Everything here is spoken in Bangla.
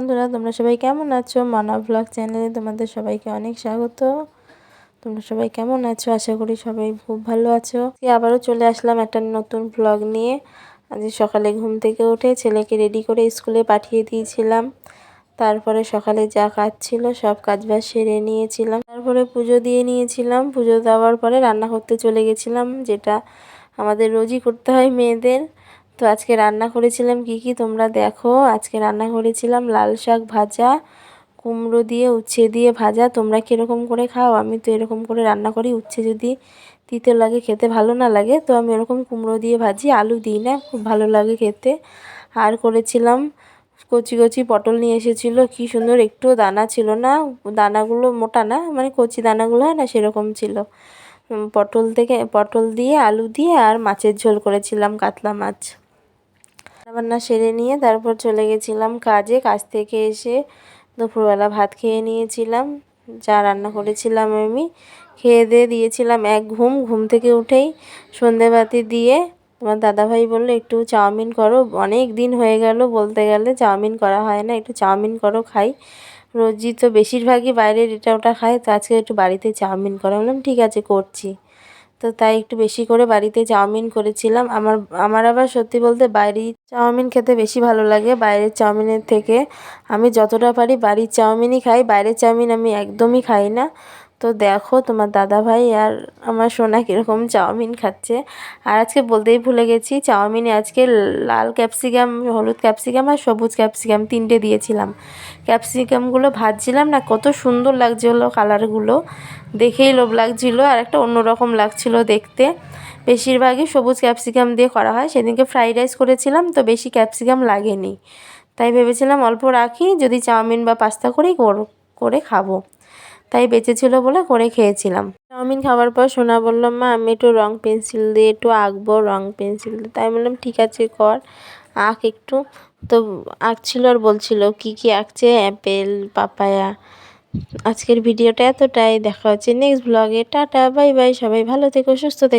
বন্ধুরা, তোমরা সবাই কেমন আছো? মানা ব্লগ চ্যানেলে তোমাদের সবাইকে অনেক স্বাগত। তোমরা সবাই কেমন আছো? আশা করি সবাই খুব ভালো আছো। আবারও চলে আসলাম একটা নতুন ব্লগ নিয়ে। আজ সকালে ঘুম থেকে উঠে ছেলেকে রেডি করে স্কুলে পাঠিয়ে দিয়েছিলাম। তারপরে সকালে যা কাজ ছিল সব কাজ বাজ সেরে নিয়েছিলাম। তারপরে পুজো দিয়ে নিয়েছিলাম। পুজো দেওয়ার পরে রান্না করতে চলে গেছিলাম, যেটা আমাদের রোজই করতে হয় মেয়েদের। তো আজকে রান্না করেছিলাম কি কি তোমরা দেখো। আজকে রান্না করেছিলাম লাল শাক ভাজা, কুমড়ো দিয়ে উচ্ছে দিয়ে ভাজা। তোমরা কীরকম করে খাও? আমি তো এরকম করে রান্না করি, উচ্ছে যদি তিতে লাগে খেতে ভালো না লাগে, তো আমি এরকম কুমড়ো দিয়ে ভাজি, আলু দিই না, খুব ভালো লাগে খেতে। আর করেছিলাম কচি কচি পটল নিয়ে এসেছিল, কি সুন্দর একটুও দানা ছিল না, দানাগুলো মোটা না মানে কচি দানাগুলো হয় না, সেরকম ছিল। পটল থেকে, পটল দিয়ে, আলু দিয়ে আর মাছের ঝোল করেছিলাম, কাতলা মাছ। রান্নাবান্না সেরে নিয়ে তারপর চলে গেছিলাম কাজে। কাজ থেকে এসে দুপুরবেলা ভাত খেয়ে নিয়েছিলাম। যা রান্না করেছিলাম আমি। খেয়ে দিয়ে দিয়েছিলাম এক ঘুম। ঘুম থেকে উঠেই সন্ধেবাতি দিয়ে তোমার দাদাভাই বলল, একটু চাউমিন করো। অনেক দিন হয়ে গেল বলতে গেলে চাউমিন করা হয় না। একটু চাউমিন করো, খাই। রোজই তো বেশিরভাগই বাইরের এটা ওটা খাই তো আজকে একটু বাড়িতে চাউমিন করা। বললাম, ঠিক আছে, করছি। তো তাই একটু বেশি করে বাড়িতে চাউমিন করেছিলাম। আমার আমার আবার সত্যি বলতে বাইরে চাউমিন খেতে বেশি ভালো লাগে। বাইরের চাউমিনের থেকে আমি যতটা পারি বাড়ির চাউমিনই খাই। বাইরের চাউমিন আমি একদমই খাই না। তো দেখো তোমার দাদা ভাই আর আমার সোনা কীরকম চাউমিন খাচ্ছে। আর আজকে বলতেই ভুলে গেছি, চাউমিনে আজকে লাল ক্যাপসিকাম, হলুদ ক্যাপসিকাম আর সবুজ ক্যাপসিকাম তিনটে দিয়েছিলাম। ক্যাপসিকামগুলো ভাজছিলাম না, কত সুন্দর লাগছিল কালারগুলো। দেখেই লোভ লাগছিল আর একটা অন্যরকম লাগছিল দেখতে। বেশিরভাগই সবুজ ক্যাপসিকাম দিয়ে করা হয়, সেদিনকে ফ্রাইড রাইস করেছিলাম, তো বেশি ক্যাপসিকাম লাগেনি। তাই ভেবেছিলাম অল্প রাখি, যদি চাউমিন বা পাস্তা করেই করে খাব। তাই বেঁচেছিলো বলে করে খেয়েছিলাম। চাউমিন খাওয়ার পর সোনা বললাম মা, আমি একটু রং পেন্সিল দিয়ে একটু আঁকবো, রং পেন্সিল দিয়ে। তাই বললাম, ঠিক আছে, কর, আঁক একটু। তো আঁকছিল আর বলছিল, কি কি আঁকছে? Apple, papaya. আজকের ভিডিওটা এতটাই, দেখা হচ্ছে নেক্সট ব্লগে। টাটা, বাই বাই, সবাই ভালো থেকো, সুস্থ থেকো।